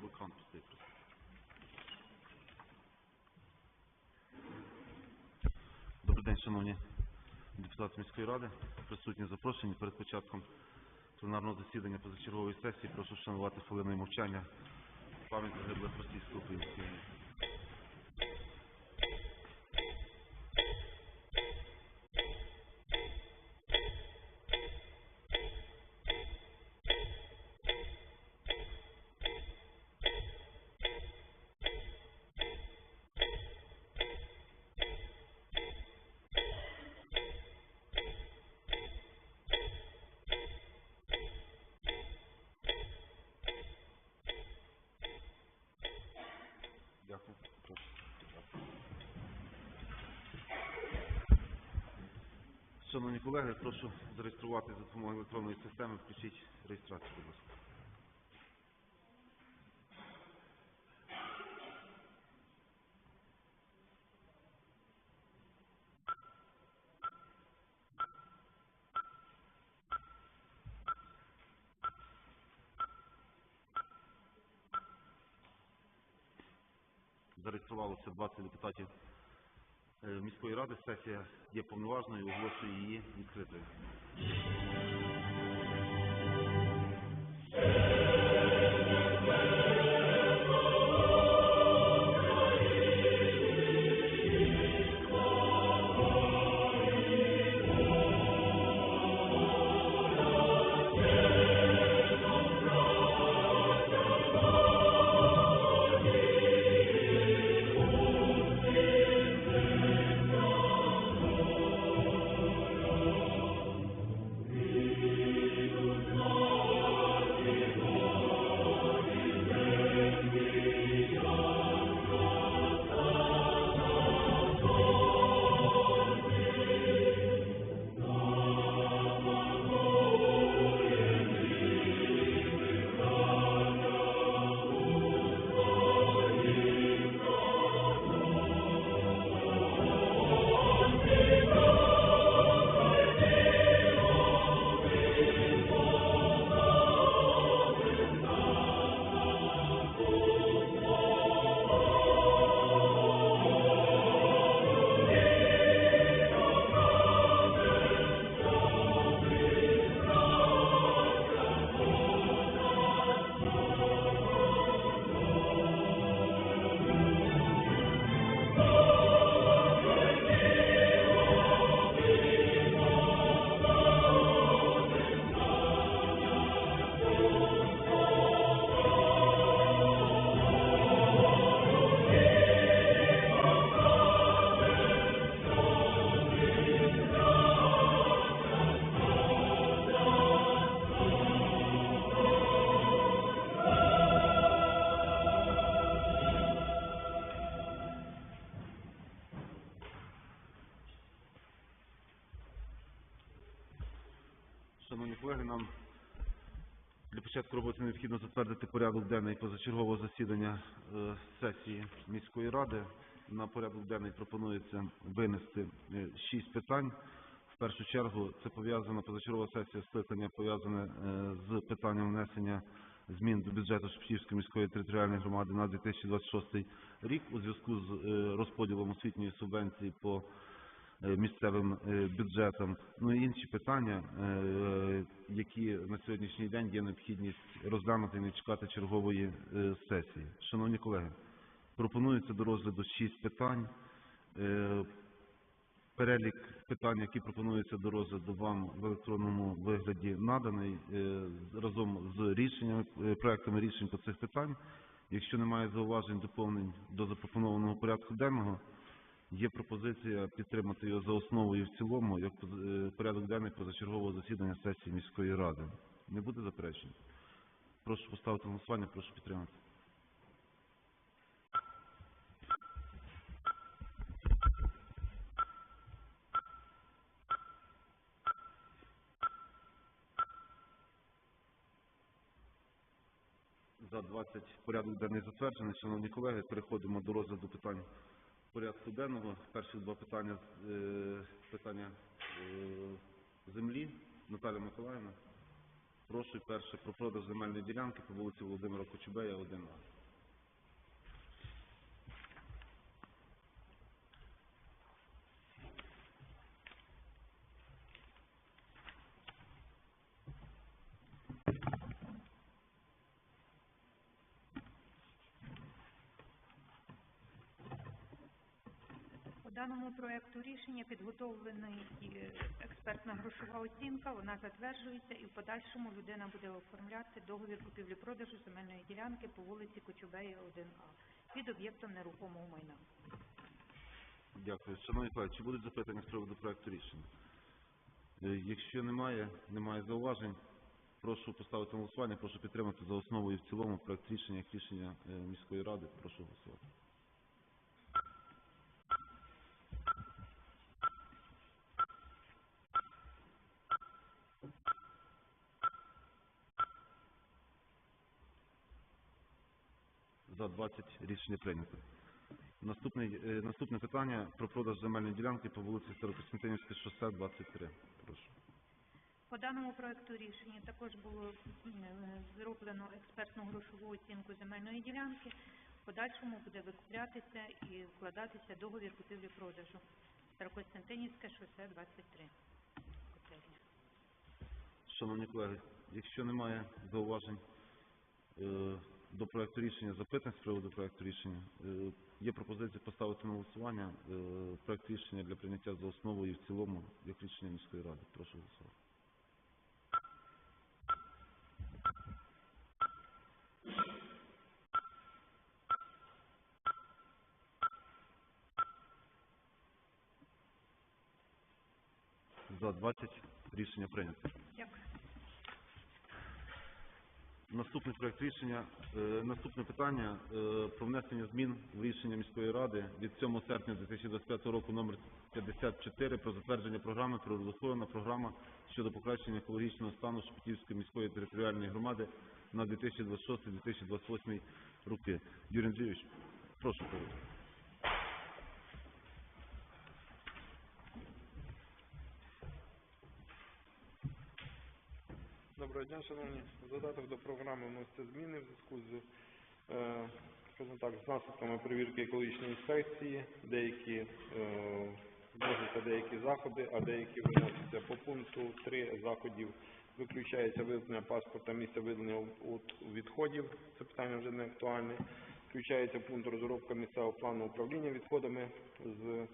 Блокант пустий просто. Добрий день, шановні депутати міської ради, присутні запрошені перед початком пленарного засідання позачергової сесії. Прошу вшанувати хвилиною мовчання пам'ять загиблих російсько-українських. військ. Шановні колеги, прошу зареєструватися за допомогою електронної системи. Включіть реєстрацію, будь ласка. Зареєструвалося 20 депутатів е, міської ради. Сесія є повноважною, оголошую її відкритою. Шановні колеги, нам для початку роботи необхідно затвердити порядок денний позачергового засідання е, сесії міської ради. На порядок денний пропонується винести е, шість питань. В першу чергу це пов'язана позачергова сесія скликання пов'язане е, з питанням внесення змін до бюджету Шептівської міської територіальної громади на 2026 рік у зв'язку з розподілом освітньої субвенції по місцевим е, бюджетам. Ну і інші питання, е, які на сьогоднішній день є необхідність розглянути і не чекати чергової е, сесії. Шановні колеги, пропонується до розгляду шість питань. Е, Перелік питань, які пропонуються до розгляду вам в електронному вигляді, наданий е, разом з рішеннями, е, проектами рішень по цих питань. Якщо немає зауважень, доповнень до запропонованого порядку денного, є пропозиція підтримати його за основу і в цілому, як е, порядок денний позачергового засідання сесії міської ради. Не буде заперечень? Прошу поставити голосування, прошу підтримати. За 20 порядок денний затверджений. Шановні колеги, переходимо до розгляду питань порядку денного. Перші два питання е, питання е, землі. Наталя Миколаївна. Прошу перше про продаж земельної ділянки по вулиці Володимира Кочубея, 1А. Даному проекту рішення підготовлена експертна грошова оцінка, вона затверджується і в подальшому людина буде оформляти договір купівлі-продажу земельної ділянки по вулиці Кочубея 1А під об'єктом нерухомого майна. Дякую. Шановні колеги, чи будуть запитання з приводу проекту рішення? Е, Якщо немає, немає зауважень, прошу поставити голосування, прошу підтримати за основу і в цілому проект рішення як рішення е, міської ради. Прошу голосувати. За 20 рішення прийнято. Наступне, наступне питання про продаж земельної ділянки по вулиці Старокостянтинівське шосе 23. Прошу. По даному проекту рішення також було е, зроблено експертну грошову оцінку земельної ділянки. В подальшому буде викуплятися і вкладатися договір купівлі-продажу. Старокостянтинівське шосе 23. Котельня. Шановні колеги, якщо немає зауважень е, до проекту рішення, запитань з приводу проекту рішення, е, є пропозиція поставити на голосування е, проект рішення для прийняття за основу і в цілому як рішення міської ради. Прошу голосувати. За 20 рішення прийнято. Дякую. Наступний проект рішення, е, наступне питання е, про внесення змін в рішення міської ради від 7 серпня 2025 року номер 54 про затвердження програми природоохоронна програма щодо покращення екологічного стану Шепетівської міської територіальної громади на 2026-2028 роки. Юрій Андрійович, прошу Доброго дня, шановні. Додаток до програми вносяться зміни в зв'язку з, е, так, з наслідками перевірки екологічної інспекції. Деякі е, деякі заходи, а деякі виносяться по пункту 3 заходів. Виключається видання паспорта місця от відходів. Це питання вже не актуальне. Включається пункт розробка місцевого плану управління відходами з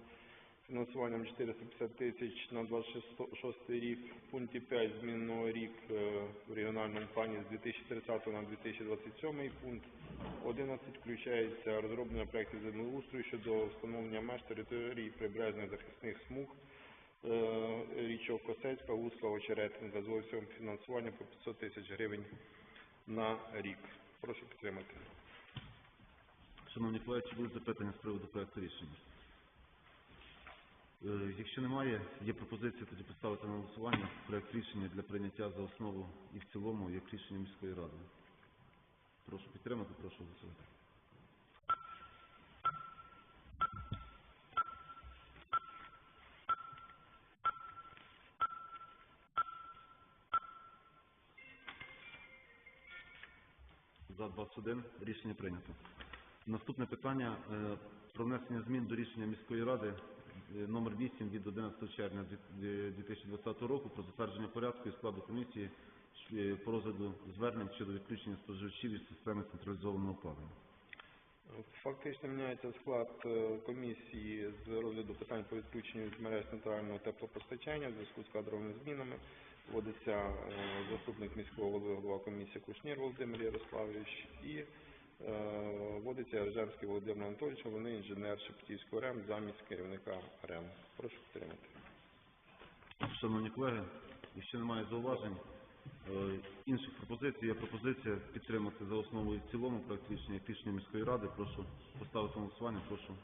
фінансуванням 450 тисяч на 26 рік. В пункті 5 змінного рік е, в регіональному плані з 2030 на 2027 пункт 11 включається розроблення проєктів землеустрою щодо встановлення меж території прибережних захисних смуг е, річок Косецька, Усла, Очеретинка з обсягом фінансування по 500 тисяч гривень на рік. Прошу підтримати. Шановні колеги, чи будуть запитання з приводу проекту рішення? Е, Якщо немає, є пропозиція тоді поставити на голосування проект рішення для прийняття за основу і в цілому як рішення міської ради. Прошу підтримати, прошу голосувати. За 21 рішення прийнято. Наступне питання е, про внесення змін до рішення міської ради номер 8 від 11 червня дві- 2020 року про затвердження порядку і складу комісії е, по розгляду звернень щодо відключення споживачів із системи централізованого опалення. Фактично міняється склад е, комісії з розгляду питань по відключенню з мереж центрального теплопостачання в зв'язку з кадровими змінами. Вводиться е, заступник міського голови голова комісії Кушнір Володимир Ярославович і е, вводиться Ржевський Володимир Анатольович, вони інженер Шептійського РЕМ замість керівника РЕМ. Прошу підтримати. Шановні колеги, якщо немає зауважень, е, інших пропозицій, є пропозиція підтримати за основу і в цілому проект рішення рішення міської ради. Прошу поставити голосування, прошу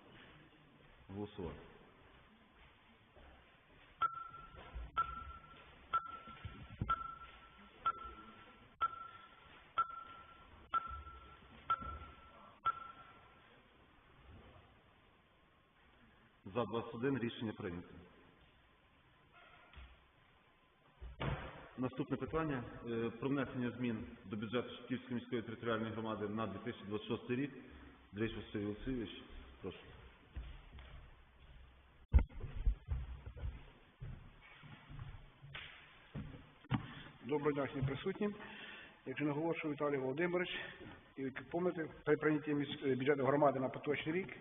голосувати. За 21 рішення прийнято. Наступне питання е, про внесення змін до бюджету Шевківської міської територіальної громади на 2026 рік. Дрейш Василь Олексійович, прошу. Доброго дня всім присутнім. Як наголошую Віталій Володимирович, і пам'ятаєте, при прийнятті бюджету громади на поточний рік,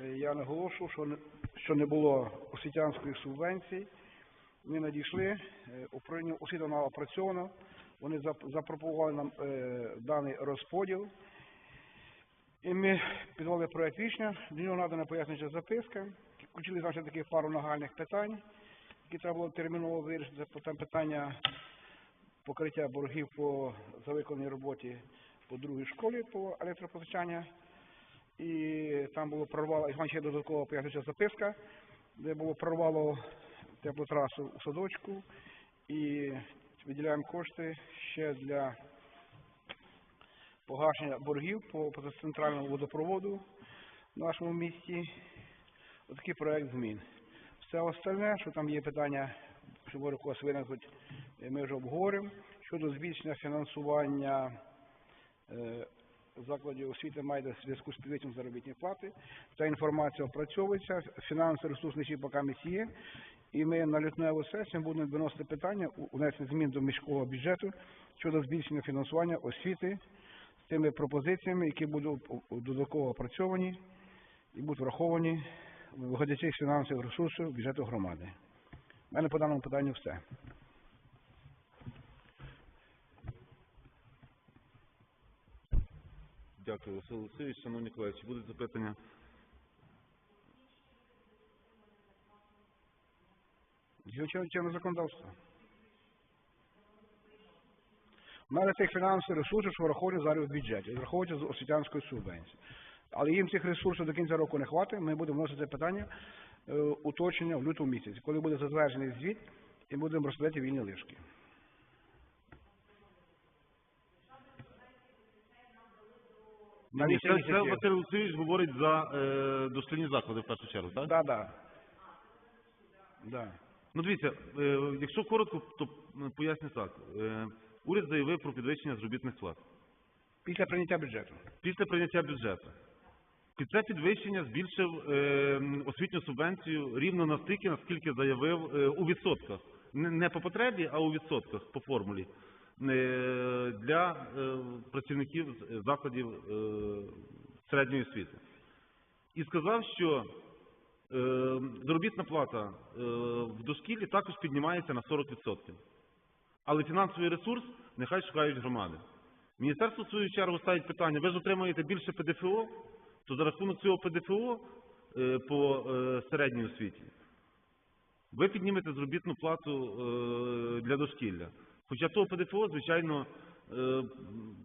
е, я наголошував, що що не було освітянської субвенції. Ми надійшли, е, управління освіти вона опрацьовано, вони запропонували нам е, даний розподіл. І ми підвели проект рішення, до нього надана пояснююча записка, включили значить таких пару нагальних питань, які треба було терміново вирішити. Там питання покриття боргів по за виконаній роботі по другій школі по електропостачання. І там було прорвало, і ще додаткова пояснююча записка, де було прорвало теплотрасу у садочку і виділяємо кошти ще для погашення боргів по, центральному водопроводу в нашому місті. Отакий проект змін. Все остальне, що там є питання, що може вас виникнуть, ми вже обговоримо. Щодо збільшення фінансування е, закладів освіти має в зв'язку з підвищенням заробітної плати. Ця інформація опрацьовується, фінанси ресурсні ще поки є. І ми на лютневу сесію будемо виносити питання у внесення змін до міського бюджету щодо збільшення фінансування освіти з тими пропозиціями, які будуть додатково опрацьовані і будуть враховані виходячи з фінансових ресурсів бюджету громади. У мене по даному питанню все. Дякую, Василь Олексійович. Шановні колеги, чи будуть запитання? Звичайно, законодавство. У мене цих фінансових ресурсів, що враховані зараз в бюджеті, враховуються з освітянської субвенції. Але їм цих ресурсів до кінця року не хватить, ми будемо вносити питання е, уточнення в лютому місяці, коли буде затверджений звіт і будемо розглядати вільні лишки. На Ні, це, це місяців. Василь Олексійович говорить за е, дошкільні заклади в першу чергу, так? Да, да. Да. Ну дивіться, е, якщо коротко, то поясню так. Е, уряд заявив про підвищення заробітних плат. Після прийняття бюджету. Після прийняття бюджету. Під це підвищення збільшив е, освітню субвенцію рівно настільки, наскільки заявив е, у відсотках. Не, не по потребі, а у відсотках по формулі. Е, для е, працівників закладів е, середньої освіти. І сказав, що заробітна плата в дошкіллі також піднімається на 40%. Але фінансовий ресурс нехай шукають громади. Міністерство в свою чергу ставить питання, ви ж отримуєте більше ПДФО, то за рахунок цього ПДФО по середній освіті ви піднімете заробітну плату для дошкілля. Хоча того ПДФО, звичайно, е,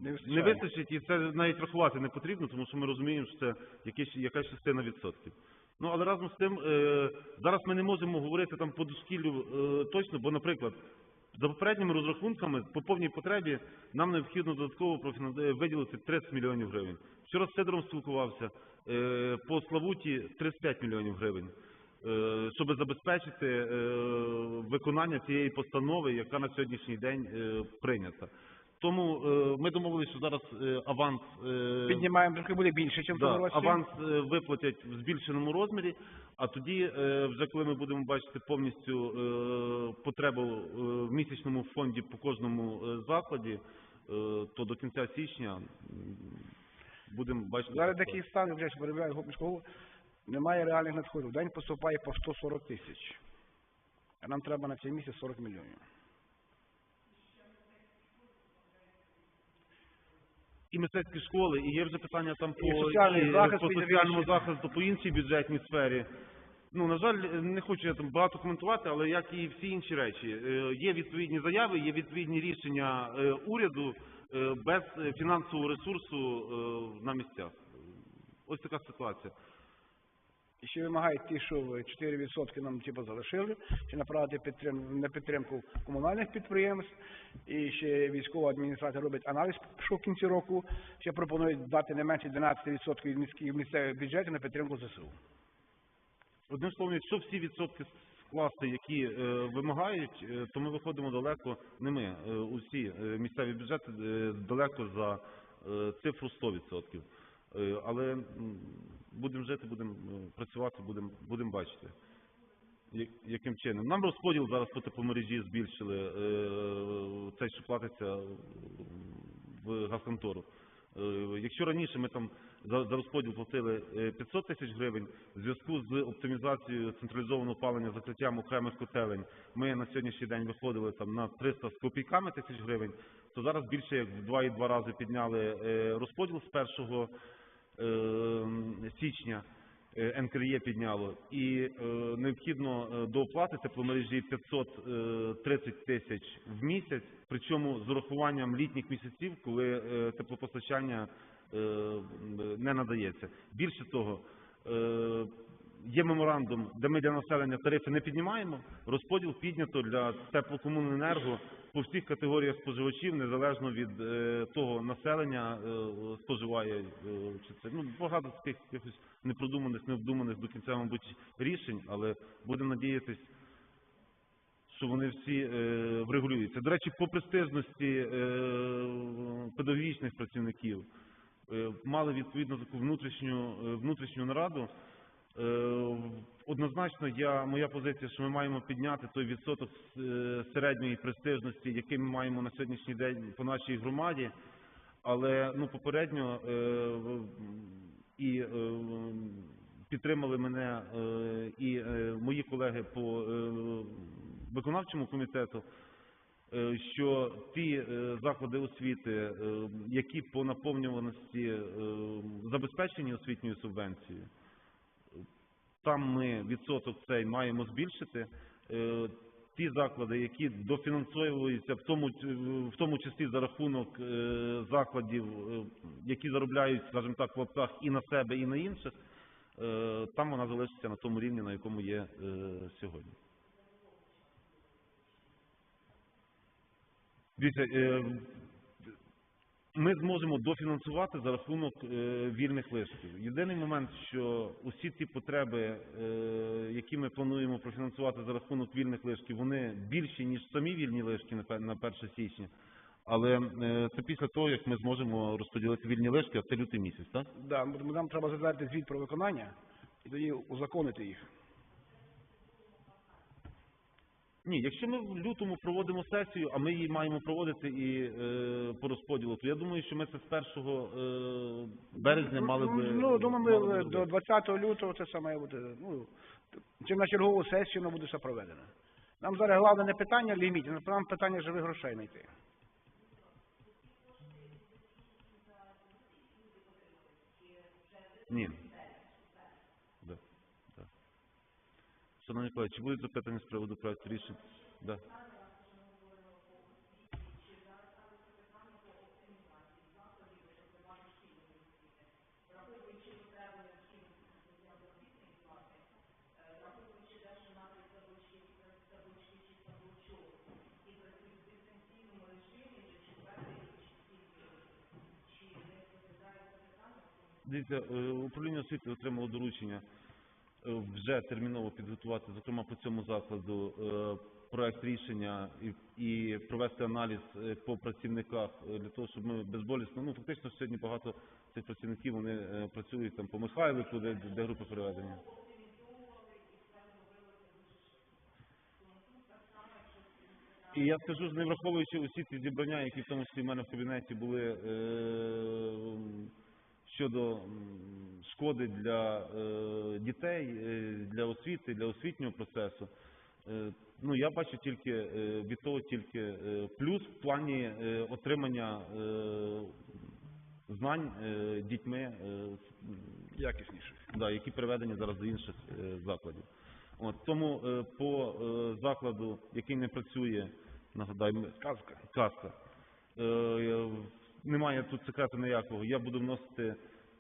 Не не вистачить, і це навіть рахувати не потрібно, тому що ми розуміємо, що це якась, якась частина відсотків. Ну, але разом з тим, е, зараз ми не можемо говорити там по дошкіллю е, точно, бо, наприклад, за попередніми розрахунками, по повній потребі, нам необхідно додатково виділити 30 мільйонів гривень. Вчора з Сидором спілкувався, по Славуті 35 мільйонів гривень, щоб забезпечити е, виконання цієї постанови, яка на сьогоднішній день е, прийнята. Тому е, ми домовилися, що зараз е, аванс е, Піднімаємо, трохи буде більше, ніж Да, році. аванс е, виплатять в збільшеному розмірі, а тоді, е, вже коли ми будемо бачити повністю е, потребу е, в місячному фонді по кожному е, закладі, е, то до кінця січня будемо бачити. Зараз такий стан, вже перебуває в міського, немає реальних надходів. В день поступає по 140 тисяч. А нам треба на цей місяць 40 мільйонів. і мистецькі школи, і є вже питання там по, І соціальний і захист по соціальному захисту, по іншій бюджетній сфері. Ну, на жаль, не хочу я там багато коментувати, але як і всі інші речі, е, є відповідні заяви, є відповідні рішення е, уряду е, без фінансового ресурсу на місцях. Ось така ситуація. І ще вимагають ті, що 4% нам типу, залишили, чи направити підтрим... на підтримку комунальних підприємств. І ще військова адміністрація робить аналіз що в кінці року. Ще пропонують дати не менше 12% від міських місцевих бюджетів на підтримку ЗСУ. Одним словом, якщо всі відсотки класи, які е, вимагають, е, то ми виходимо далеко, не ми, е, усі е, місцеві бюджети е, далеко за е, цифру 100%. Е, Але будемо жити, будемо е, працювати, будемо будемо бачити. Яким чином? Нам розподіл зараз по тепломережі збільшили, е, цей, що платиться е, в газконтору. Якщо раніше ми там за, розподіл платили е, 500 тисяч гривень, в зв'язку з оптимізацією централізованого опалення, закриттям окремих котелень, ми на сьогоднішній день виходили там на 300 з копійками тисяч гривень, то зараз більше як в 2,2 рази підняли розподіл з 1 е, січня. е, НКРЄ підняло, і е, необхідно е, до оплати тепломережі 530 тисяч в місяць, причому з урахуванням літніх місяців, коли теплопостачання не надається. Більше того, є меморандум, де ми для населення тарифи не піднімаємо. Розподіл піднято для теплокомуненерго по всіх категоріях споживачів, незалежно від е, того населення е, споживає е, чи це ну багато таких якихось непродуманих, необдуманих до кінця, мабуть, рішень, але будемо надіятись. Що вони всі врегулюються. До речі, по престижності педагогічних працівників мали відповідно таку внутрішню внутрішню нараду. Е, Однозначно, я моя позиція, що ми маємо підняти той відсоток е, середньої престижності, який ми маємо на сьогоднішній день по нашій громаді. Але ну попередньо е, і підтримали мене і мої колеги по виконавчому комітету. Що ті заклади освіти, які по наповнюваності забезпечені освітньою субвенцією, там ми відсоток цей маємо збільшити. Е, Ті заклади, які дофінансовуються, в тому в тому числі за рахунок е, закладів, е, які заробляють, скажімо так, в лапках і на себе, і на інших, там вона залишиться на тому рівні, на якому є сьогодні. Дивіться, ми зможемо дофінансувати за рахунок е, вільних лишків. Єдиний момент, що усі ті потреби, е, які ми плануємо профінансувати за рахунок вільних лишків, вони більші ніж самі вільні лишки на пе- на 1 січня. Але е, це після того, як ми зможемо розподілити вільні лишки, а це лютий місяць, так? Да, нам треба затвердити звіт про виконання і тоді узаконити їх. Ні, якщо ми в лютому проводимо сесію, а ми її маємо проводити і е, по розподілу, то я думаю, що ми це з 1 е, березня мали би. Ну, думаю, ми би до робити. 20 лютого це все має бути. Ну, чим на чергову сесію воно буде все проведено. Нам зараз головне не питання лімітів, нам питання живих грошей знайти. Ні. Да. Да. Шановні колеги, чи будуть запитання з приводу проекту рішень? Да. Дивіться, е, управління освіти отримало доручення вже терміново підготувати, зокрема по цьому закладу, е, проект рішення і, і провести аналіз е, по працівниках е, для того, щоб ми безболісно, ну фактично сьогодні багато цих працівників вони е, працюють там по Михайлику, де, де групи переведення. І я скажу, не враховуючи усі ці зібрання, які в тому числі в мене в кабінеті були е, щодо шкоди для е, дітей, е, для освіти, для освітнього процесу. Е, ну я бачу тільки від того тільки плюс в плані отримання знань дітьми, Якісніше. да, які переведені зараз до інших закладів. От тому по закладу, який не працює, нагадаю, Казка. казка. Немає тут секрету ніякого. Я буду вносити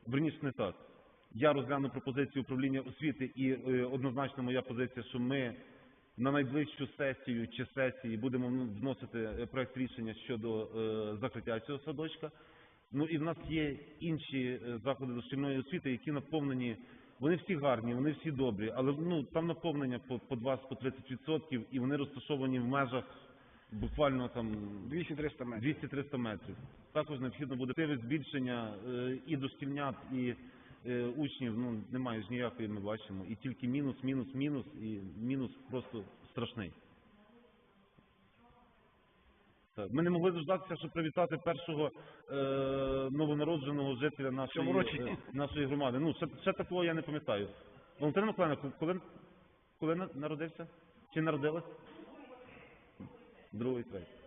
верніше не так. Я розгляну пропозицію управління освіти і е, однозначно моя позиція, що ми на найближчу сесію чи сесії будемо вносити е, проект рішення щодо е, закриття цього садочка. Ну і в нас є інші е, заклади дошкільної освіти, які наповнені Вони всі гарні, вони всі добрі, але ну там наповнення по, по 20 по 30% і вони розташовані в межах буквально там 200-300 метрів. 200-300 метрів. Також необхідно буде активи збільшення е, і дошкільнят, і е, учнів. Ну немає ж ніякої, ми бачимо. І тільки мінус, мінус, мінус, і мінус просто страшний. Так. Ми не могли дождатися, щоб привітати першого е, новонародженого жителя нашої, цьому році? е, нашої громади. Ну, ще, ще такого я не пам'ятаю. Валентина Миколаївна, коли, коли на- народився? Чи народилась? Другий, третій.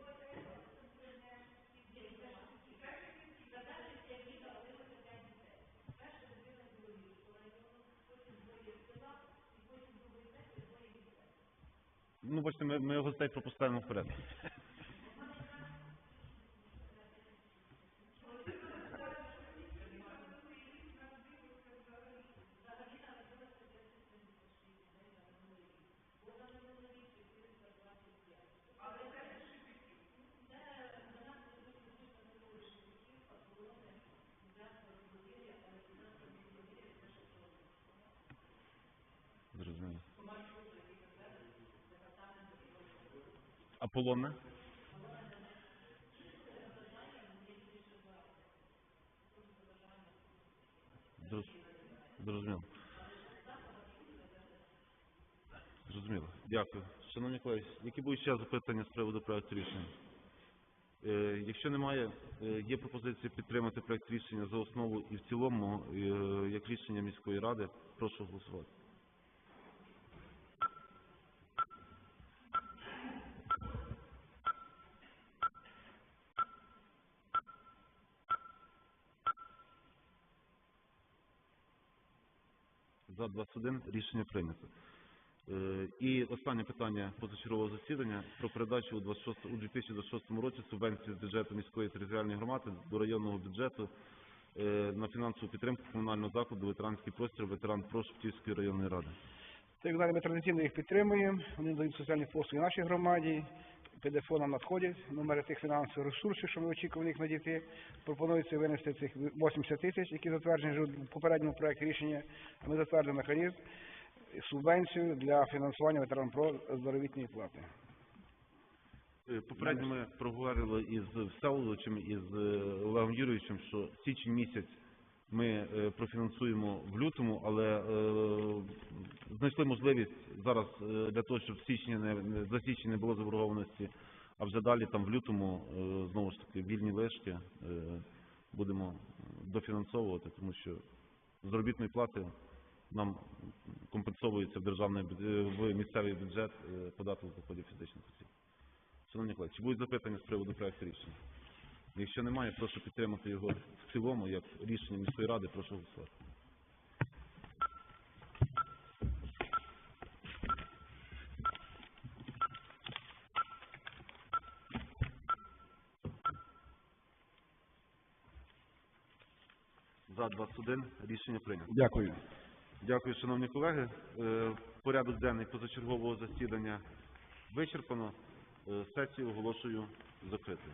Ну, бачите, ми, ми гостей пропускаємо вперед. Зрозуміло. Аполлонне? Зрозуміло. Зрозуміло. Дякую. Шановні колеги, які будуть ще запитання з приводу проекту рішення? Е, Якщо немає, е, є пропозиція підтримати проект рішення за основу і в цілому, е, як рішення міської ради. Прошу голосувати. За 21 рішення прийнято. Е, І останнє питання позачергового засідання про передачу у 26 у 2026 році субвенції з бюджету міської територіальної громади до районного бюджету е, на фінансову підтримку комунального закладу ветеранський простір ветеран Прошптівської районної ради. Так далі ми традиційно їх підтримуємо. Вони дають соціальні послуги нашій громаді. Нам надходять номери тих фінансових ресурсів, що ми очікуємо їх надійти. Пропонується винести цих 80 тисяч, які затверджені вже в попередньому проекті рішення. А Ми затвердимо механізм субвенцію для фінансування ветеран про заробітної плати. Е, Попередньо ми проговорили із Всеволодовичем і з е, Олегом Юрійовичем, що січень місяць ми е, профінансуємо в лютому, але е, знайшли можливість зараз е, для того, щоб січні не, за січень не було заборгованості, а вже далі там в лютому знову ж таки вільні лишки будемо дофінансовувати, тому що заробітної плати нам компенсовується в державний в місцевий бюджет податок доходів фізичних осіб. Шановні колеги, чи будуть запитання з приводу проекту рішення? Якщо немає, прошу підтримати його в цілому як рішення міської ради. Прошу голосувати. За 21 рішення прийнято. Дякую. Дякую, шановні колеги. Е, Порядок денний позачергового засідання вичерпано. Е, Сесію оголошую закритою.